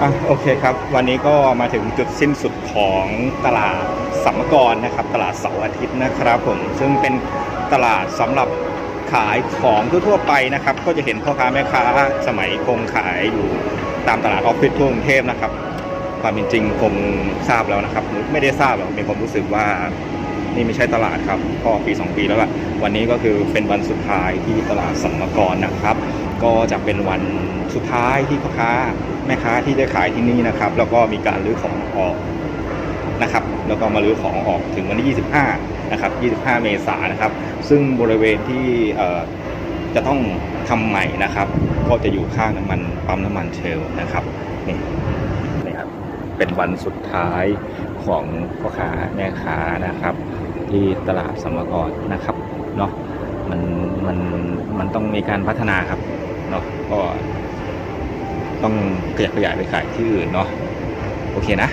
อะโอเคครับ วันนี้ก็มาถึงจุดสิ้นสุดของตลาดสัมกรนะครับ ตลาดเสาร์อาทิตย์นะครับผมซึ่งเป็นตลาดสำหรับขายของทั่วไปนะครับ ก็จะเห็นพ่อค้าแม่ค้าสมัยคงขายอยู่ตามตลาดออฟฟิศทั่วกรุงเทพนะครับ ความเป็นจริงคงทราบแล้วนะครับ ไม่ได้ทราบหรอกมีความรู้สึกว่านี่ไม่ใช่ตลาดครับ ก็ปี 2 ปีแล้วล่ะ วันนี้ก็คือเป็นวันสุดท้ายที่ตลาดสัมมกรนะครับ ก็จะเป็นวันสุดท้ายที่พ่อค้าแม่ค้าที่ได้ขายที่นี่นะครับ แล้วก็มีการรื้อของออกนะครับ แล้วก็มารื้อของออกถึงวันที่ 25 นะครับ 25 เมษายนนะครับ ซึ่งบริเวณที่จะต้องทำใหม่นะครับ ก็จะอยู่ข้างน้ำมันปั๊มน้ำมันเชลนะครับนี่นี่ครับเป็นวันสุดท้ายของพ่อค้าแม่ค้านะครับ ที่ตลาดสมกรนะครับเนาะมันมันมันต้องมีการพัฒนาครับ เนาะก็ต้องขยับขยายไปขายที่อื่นเนาะโอเคนะ